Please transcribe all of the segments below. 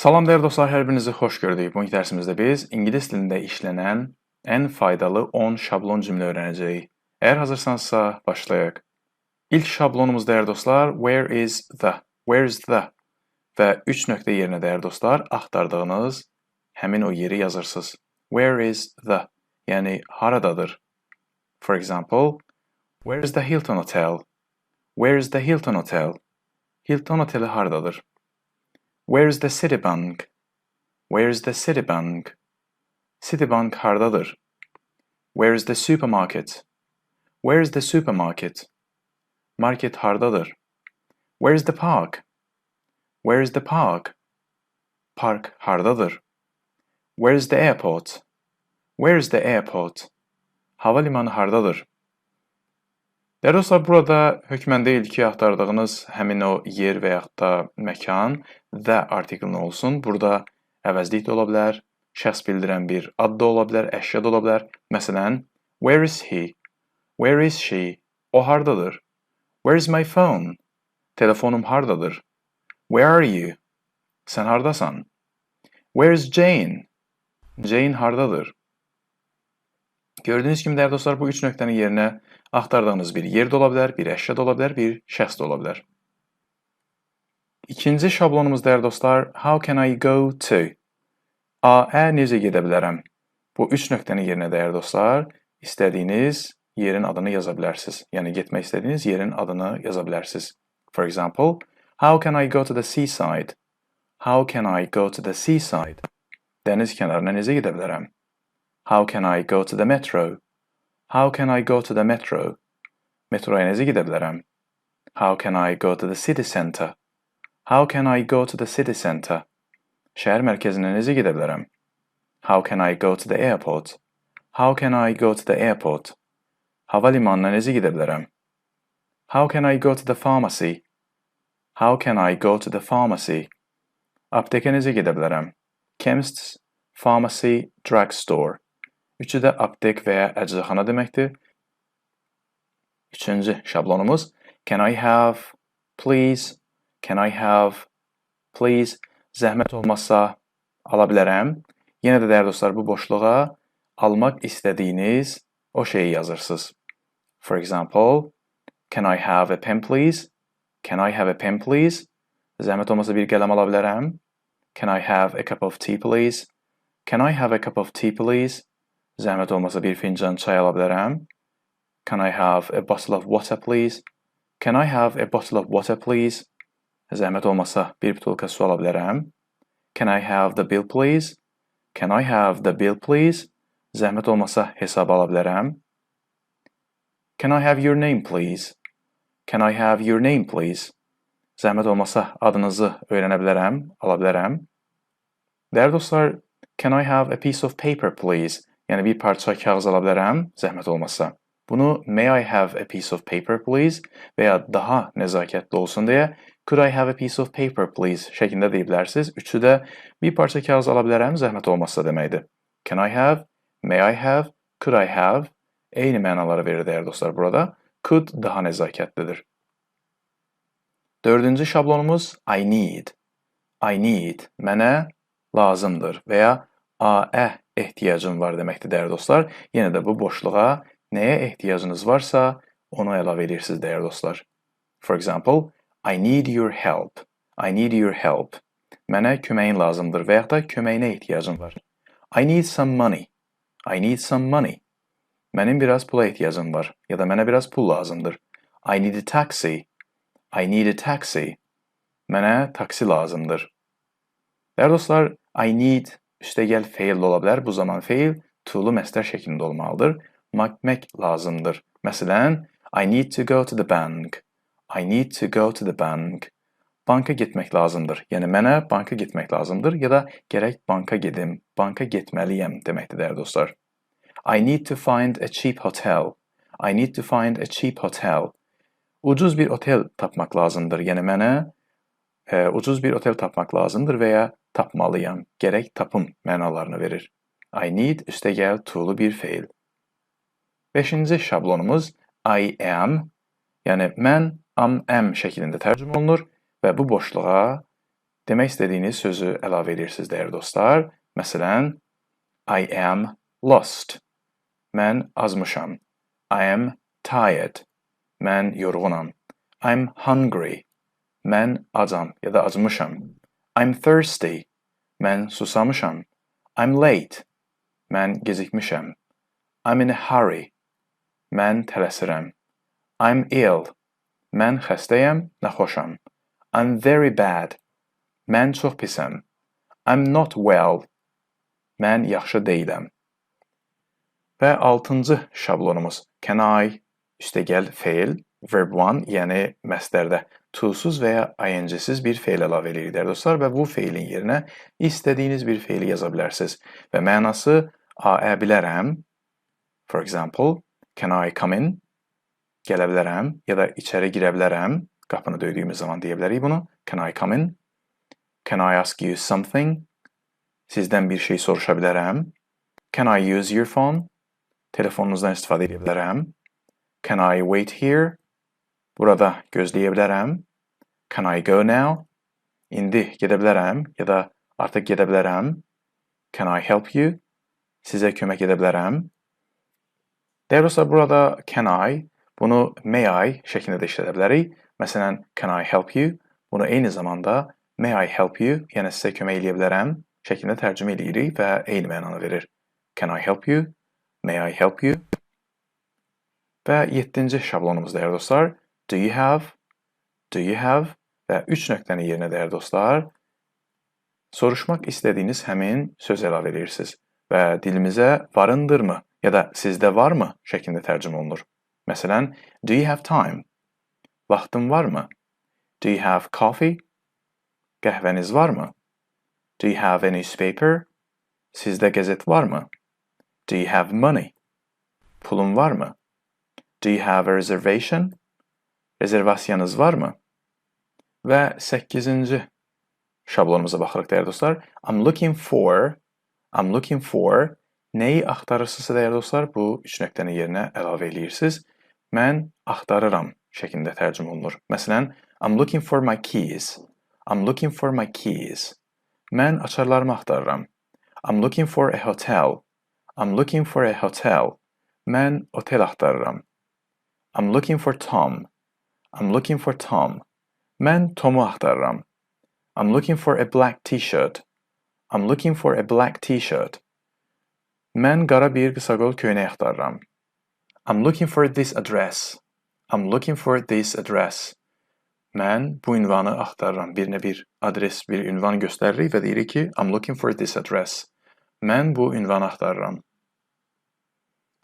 Salam dəyərli dostlar, hər birinizi xoş gördük. Bu dərsimizdə biz ingilis dilində işlənən ən faydalı 10 şablon cümlə öyrənəcəyik. Əgər hazırsanızsa, başlayaq. İlk şablonumuz dəyərli dostlar, where is the? Where is the? Və 3 nöqtə yerinə dəyərli dostlar, axtardığınız həmin o yeri yazırsınız. Where is the? Yəni haradadır? For example, where is the Hilton Hotel? Where is the Hilton Hotel? Hilton Oteli haradadır? Where is the Citibank? Where is the Citibank? Citibank hardadır? Where is the supermarket? Where is the supermarket? Market hardadır? Where is the park? Where is the park? Park hardadır? Where is the airport? Where is the airport? Havalimanı hardadır? Dostlar, burada hökmən deyil ki, axtardığınız həmin o yer və yaxud da məkan the artiklin olsun. Burada əvəzlik də ola bilər, şəxs bildirən bir ad da ola bilər, əşya da ola bilər. Məsələn, where is he? Where is she? O hardadır? Where is my phone? Telefonum hardadır? Where are you? Sən hardasan? Where is Jane? Jane hardadır? Gördüyünüz kimi dəyərli dostlar, bu üç nöqtənin yerinə axtardığınız bir yer də ola bilər, bir əşya da ola bilər, bir şəxs də ola bilər. İkinci şablonumuz dəyərli dostlar, how can I go to? A-ə necə gedə bilərəm? Bu üç nöqtənin yerinə dəyərli dostlar, istədiyiniz yerin adını yaza bilərsiniz. Yəni getmək istədiyiniz yerin adını yaza bilərsiniz. For example, how can I go to the seaside? How can I go to the seaside? Dəniz kənarına necə gedə bilərəm? How can I go to the metro? How can I go to the metro? Metroya necə gedə bilərəm? How can I go to the city center? How can I go to the city center? Şəhər mərkəzinə necə gedə bilərəm? How can I go to the airport? How can I go to the airport? Havalimanına necə gedə bilərəm? How can I go to the pharmacy? How can I go to the pharmacy? Aptekə necə gedə bilərəm? Chemist's, pharmacy, drugstore. Üçü də aptek və ya əczaxana deməkdir. Üçüncü şablonumuz Can I have, please, can I have, please, zəhmət olmazsa ala bilərəm. Yenə də dəyərli dostlar, bu boşluğa almaq istədiyiniz o şeyi yazırsınız. For example, can I have a pen please? Can I have a pen please? Zəhmət olmasa bir qələm ala bilərəm. Can I have a cup of tea please? Can I have a cup of tea please? Zəhmət olmasa bir fincan çay ala bilərəm. Can I have a bottle of water please? Can I have a bottle of water please? Zəhmət olmasa bir butulka su ala bilərəm. Can I have the bill please? Can I have the bill please? Zəhmət olmasa hesab ala bilərəm. Can I have your name please? Can I have your name please? Zəhmət olmasa adınızı öyrənə bilərəm, ala bilərəm. Dəyərli dostlar, can I have a piece of paper please? Yəni bir parça kağız ala bilərəm, zəhmət olmasa. Bunu may I have a piece of paper please və ya daha nəzakətli olsun deyə could I have a piece of paper please şəklində deyə bilərsiniz. Üçü də bir parça kağız ala bilərəm, zəhmət olmasa deməkdir. Can I have, may I have, could I have eyni mənaları verir dəyərli dostlar burada. Could daha nəzakətlidir. Dördüncü şablonumuz I need. I need mənə lazımdır və ya a-ə ehtiyacım var deməkdir dəyərli dostlar. Yenə də bu boşluğa nəyə ehtiyacınız varsa onu əlavə edirsiniz dəyərli dostlar. For example, I need your help. I need your help. Mənə köməyin lazımdır və yaxud da köməyinə ehtiyacım var. I need some money. I need some money. Mənim biraz pula ehtiyacım var ya da mənə biraz pul lazımdır. I need a taxi. I need a taxi. Mənə taksi lazımdır. Dəyərli dostlar, I need üstəgəl feil də ola bilər. Bu zaman feil to'lu məsdər şəklində olmalıdır. Makmək lazımdır. Məsələn, I need to go to the bank. I need to go to the bank. Banka getmək lazımdır. Yəni mənə banka getmək lazımdır ya da gərək banka gedim, banka getməliyəm deməkdir dəyərli dostlar. I need to find a cheap hotel. I need to find a cheap hotel. Ucuz bir otel tapmaq lazımdır. Yəni mənə e, ucuz bir otel tapmaq lazımdır və ya tapmalıyam, gərək tapım mənalarını verir. I need üstəgəl to'lu bir feil. Beşinci şablonumuz I am, yəni mən, am, am şəklində tərcümə olunur və bu boşluğa demək istədiyiniz sözü əlavə edirsiniz dəyərli dostlar. Məsələn, I am lost. Mən azmışam. I am tired. Mən yorğunam. I'm hungry. Mən acam ya da acmışam. I'm thirsty. Mən susamışam. I'm late. Mən gecikmişəm. I'm in a hurry. Mən tələsirəm. I'm ill. Mən xəstəyəm, naxoşam. I'm very bad. Mən çox pisəm. I'm not well. Mən yaxşı deyiləm. Və altıncı şablonumuz can I üstəgəl feil verb one, yəni məsdərdə to-suz və ya ing-siz bir feil əlavə edirik dostlar və bu feilin yerinə istədiyiniz bir feili yaza bilərsiniz. Və mənası a bilərəm. For example, can I come in? Gələ ya da içəri girə bilərəm. Qapını zaman deyə bunu. Can I come in? Can I ask you something? Sizdən bir şey soruşa. Can I use your phone? Telefonunuzdan istifadə edə bilərəm. Can I wait here? Burada gözləyə bilərəm. Can I go now? İndi gedə bilərəm ya da artıq gedə bilərəm. Can I help you? Sizə kömək edə bilərəm. Dostlar, burada can I, bunu may I şəklində də işlədə. Məsələn, can I help you? Bunu eyni zamanda may I help you, yəni sizə kömək edə bilərəm şəklində tərcümə edirik və eyni mənanı verir. Can I help you? May I help you? Və 7-ci şablonumuz dəyərli dostlar, do you have? Do you have? Və 3 nöqtənin yerinə dəyərli dostlar, soruşmaq istədiyiniz həmin söz əlavə edirsiniz və dilimizə varındırmı ya da sizdə varmı şəklində tərcümə olunur. Məsələn, do you have time? Vaxtın varmı? Do you have coffee? Qəhvəniz varmı? Do you have a newspaper? Sizdə qəzet varmı? Do you have money? Pulun varmı? Do you have a reservation? Rezervasiyanız varmı? Və 8-ci şablonumuza baxırıq dəyərli dostlar. I'm looking for I'm looking for nəyi axtarırsınızsa dəyərli dostlar, bu üç nöqtənin yerinə əlavə eləyirsiniz. Mən axtarıram şəklində tərcümə olunur. Məsələn, I'm looking for my keys. I'm looking for my keys. Mən açarlarımı axtarıram. I'm looking for a hotel. I'm looking for a hotel. Mən otel axtarıram. I'm looking for Tom. I'm looking for Tom. Mən Tomu axtarıram. I'm looking for a black t-shirt. I'm looking for a black t-shirt. Mən qara bir qısaqol köynək axtarıram. I'm looking for this address. I'm looking for this address. Mən bu ünvanı axtarıram. Birinə bir adres, bir ünvan göstəririk və deyirik ki, I'm looking for this address. Mən bu ünvanı axtarıram.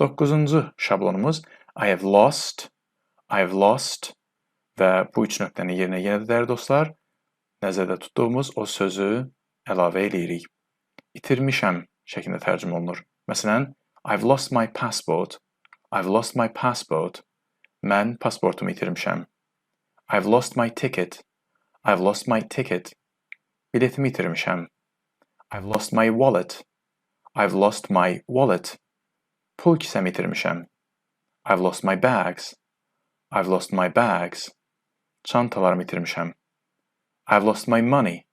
9-cu şablonumuz I have lost, I have lost və bu üç nöqtəni yerinə yenə də dəyərli dostlar, nəzərdə tutduğumuz o sözü əlavə eləyirik. İtirmişəm şəklində tərcümə olunur. Məsələn, I've lost my passport. I've lost my passport. Mən pasportumu itirmişəm. I've lost my ticket. I've lost my ticket. Biletimi itirmişəm. I've lost my wallet. I've lost my wallet. Pul kisəmi itirmişəm. I've lost my bags. I've lost my bags. Çantalarımı itirmişəm. I've lost my money.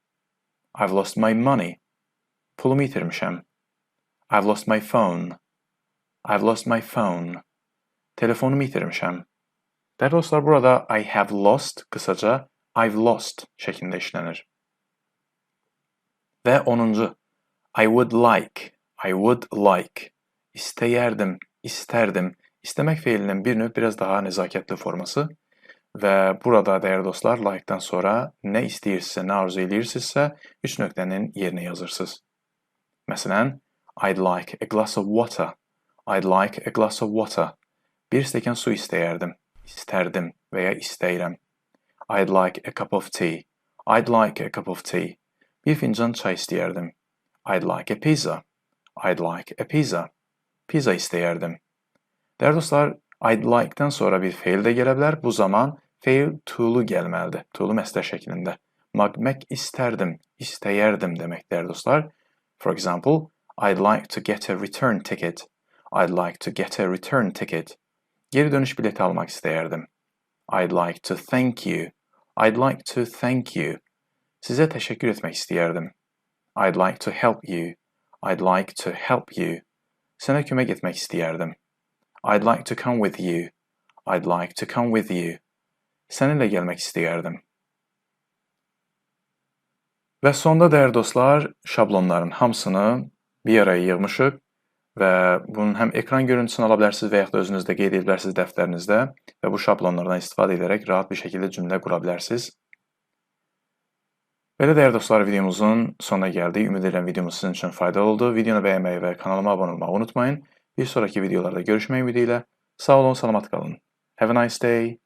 I've lost my money. Pulumu itirmişəm. I've lost my phone. I've lost my phone. Telefonumu itirmişəm. Dəyərli dostlar, burada I have lost qısaca I've lost şəklində işlənir. Və 10-cu I would like, I would like. İstəyərdim, istərdim. İstəmək feilinin bir növ biraz daha nəzakətli forması və burada dəyərli dostlar like-dan sonra nə istəyirsinizsə, nə arzu eləyirsinizsə, üç nöqtənin yerinə yazırsınız. Məsələn, I'd like a glass of water. I'd like a glass of water. Bir stəkan su istəyərdim istərdim və ya istəyirəm. I'd like a cup of tea. I'd like a cup of tea. Bir fincan çay istəyərdim. I'd like a pizza. I'd like a pizza. Pizza istəyərdim. Dəyərli dostlar, I'd like-dan sonra bir feil də gələ bilər. Bu zaman feil to-lu gəlməlidir. To-lu məsdər şəklində. Magmək istərdim, istəyərdim demək dəyərli dostlar. For example, I'd like to get a return ticket. I'd like to get a return ticket. Geri dönüş bileti almak istəyərdim. I'd like to thank you. I'd like to thank you. Sizə təşəkkür etmək istəyərdim. I'd like to help you. I'd like to help you. Sənə kömək etmək istəyərdim. I'd like to come with you. I'd like to come with you. Səninlə gəlmək istəyərdim. Və sonda dəyərli dostlar, şablonların hamısını bir araya yığmışıq və bunun həm ekran görüntüsünü ala bilərsiniz və yaxud da özünüz qeyd edə dəftərinizdə və bu şablonlardan istifadə edərək rahat bir şəkildə cümlə qura bilərsiniz. Belə dəyərli dostlar, videomuzun sonuna gəldik. Ümid edirəm videomuz sizin üçün faydalı oldu. Videonu bəyənməyi və kanalıma abunə olmağı unutmayın. Bir sonraki videolarda görüşmək ümidi ilə sağ olun, salamat qalın. Have a nice day.